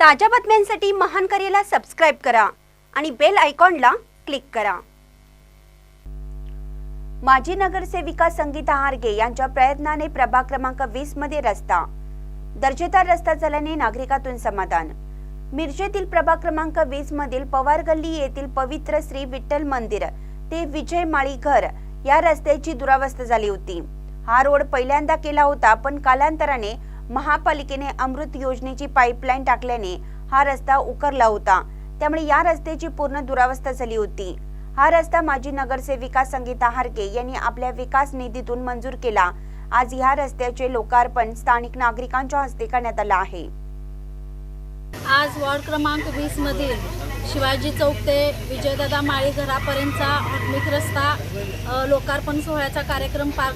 ताज्या बातम्यांसाठी महान करेला सबस्क्राईब करा आणि बेल आयकॉनला क्लिक करा. माजी नगरसेविका संगीता हारगे यांच्या प्रयत्नाने प्रभाग क्रमांक वीसमध्ये रस्ता. दर्जेदार रस्ता झाल्याने नागरिकातून समाधान. मिरजेतील प्रभाग क्रमांक वीस मधील पवार गल्ली येथील पवित्र श्री विठ्ठल मंदिर ते विजय माळी घर या रस्त्याची दुरावस्था झाली होती. हा रोड पहिल्यांदा केला होता पण कालांतराने महापालिकेने अमृत योजनेची पाईपलाईन टाकल्याने हा रस्ता उकरला होता. त्यामुळे या रस्त्याची पूर्ण दुरावस्था झाली होती. हा रस्ता माजी नगरसेविका संगीता हारके यांनी आपल्या विकास निधीतून मंजूर केला. आज ह्या रस्त्याचे लोकार्पण स्थानिक नागरिकांच्या हस्ते करण्यात आलं आहे. आज वॉर्ड क्रमांक वीस मधील शिवाजी चौक ते विजयदादा माळी घरापर्यंतचा आत्मिक रस्ता लोकार्पण सोहळ्याचा कार्यक्रम पार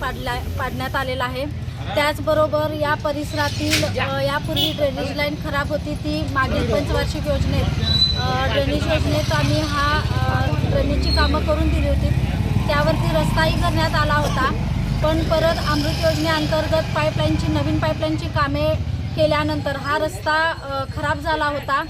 पाडला पाडण्यात आलेला आहे. त्याचबरोबर या परिसरातील यापूर्वी ड्रेनेज लाईन खराब होती ती मागील पंचवार्षिक योजनेत. ड्रेनेज योजनेत आम्ही हा ड्रेनेजची कामं करून दिली होती. त्यावरती रस्ताही करण्यात आला होता. पण परत अमृत योजनेअंतर्गत पाईपलाईनची नवीन पाईपलाईनची कामे केल्यानंतर हा रस्ता खराब झाला होता.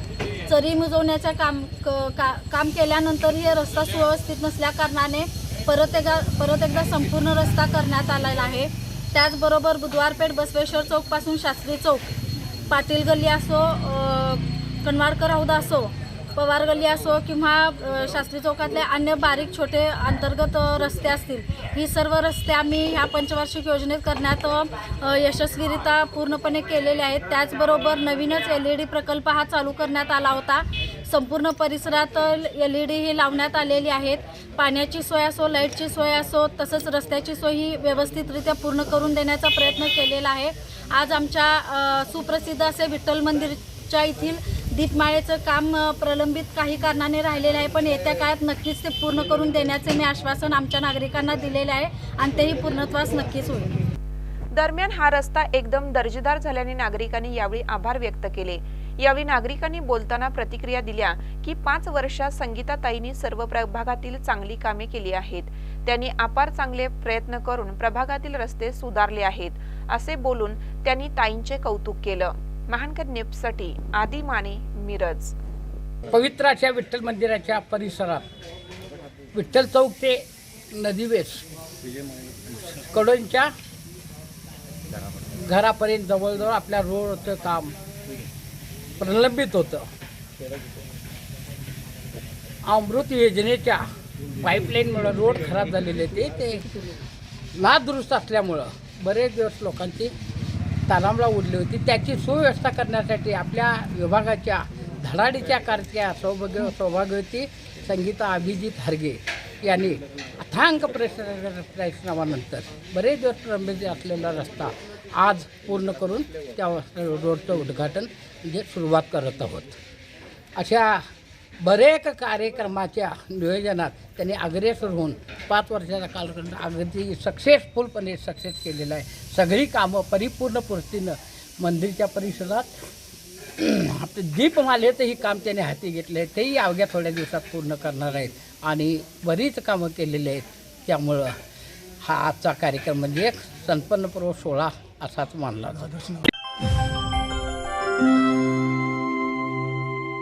चरी मुजवण्याचं काम क- का काम केल्यानंतर हे रस्ता सुव्यवस्थित नसल्याकारणाने परत एकदा परत एकदा संपूर्ण रस्ता करण्यात आलेला आहे. त्याचबरोबर बुधवारपेठ बसवेश्वर चौकपासून शास्त्री चौक पाटील गल्ली असो कनवाडकर हौदा असो पवार गल्ली असो किंवा शास्त्री चौकातले अन्य बारीक छोटे अंतर्गत रस्ते असतील ही सर्व रस्ते आम्ही ह्या पंचवार्षिक योजनेत करण्यात यशस्वीरित्या पूर्णपणे केलेले आहेत. त्याचबरोबर नवीनच एल ई डी प्रकल्प हा चालू करण्यात आला होता. संपूर्ण परिसरात एल ई डी ही लावण्यात आलेली आहेत. पाण्याची सोय असो लाईटची सोय असो तसंच रस्त्याची सोय ही व्यवस्थितरित्या पूर्ण करून देण्याचा प्रयत्न केलेला आहे. आज आमच्या सुप्रसिद्ध असे विठ्ठल मंदिरच्या येथील दीपमाळेचं काम प्रलंबित काही कारणाने राहिलेलं आहे पण येत्या काळात नक्कीच ते पूर्ण करून देण्याचे मी आश्वासन आमच्या नागरिकांना दिलेले आहे आणि तेही पूर्णत्वास नक्कीच होईल. दरम्यान हा रस्ता एकदम दर्जेदार झाल्याने नागरिकांनी यावेळी आभार व्यक्त केले. यावेळी नागरिकांनी बोलताना प्रतिक्रिया दिल्या की पाच वर्षात संगीताताईंनी सर्व प्रभागातील चांगली कामे केली आहेत. त्यांनी अपार चांगले प्रयत्न करून प्रभागातील रस्ते सुधारले आहेत असे बोलून त्यांनी ताईंचे कौतुक केलं. महानकर नेपसाठी आदी माने मिरज. पवित्राच्या विठ्ठल मंदिराच्या परिसरात विठ्ठल चौक ते नदीवेस कडोंच्या घरापर्यंत जवळजवळ आपल्या रोडचं काम प्रलंबित होतं. अमृत योजनेच्या पाईपलाईनमुळं रोड खराब झालेले ते ते नादुरुस्त असल्यामुळं बरेच दिवस लोकांची तारांबळा उडली होती. त्याची सुव्यवस्था करण्यासाठी आपल्या विभागाच्या धडाडीच्या कारच्या सौभाग्य सौभाग्यवती संगीता अभिजित हरगे यांनी अथांग प्रश्न प्रयत्नानंतर बरेच दिवस प्रलंबित असलेला रस्ता आज पूर्ण करून त्या रोडचं उद्घाटन म्हणजे सुरुवात करत आहोत. अशा बरेच कार्यक्रमाच्या नियोजनात त्यांनी अग्रेसर होऊन पाच वर्षाचा कालखंड अगदी सक्सेसफुलपणे सक्सेस केलेला आहे. सगळी कामं परिपूर्ण पूर्तीनं मंदिरच्या परिसरात आपले दीपमालेचं ही काम त्याने हाती घेतले आहे तेही अवघ्या थोड्या दिवसात पूर्ण करणार आहेत. आणि बरीच कामं केलेली आहेत. त्यामुळं हा आजचा कार्यक्रम म्हणजे एक संपन्नपूर्व सोहळा असाच मानला जातो.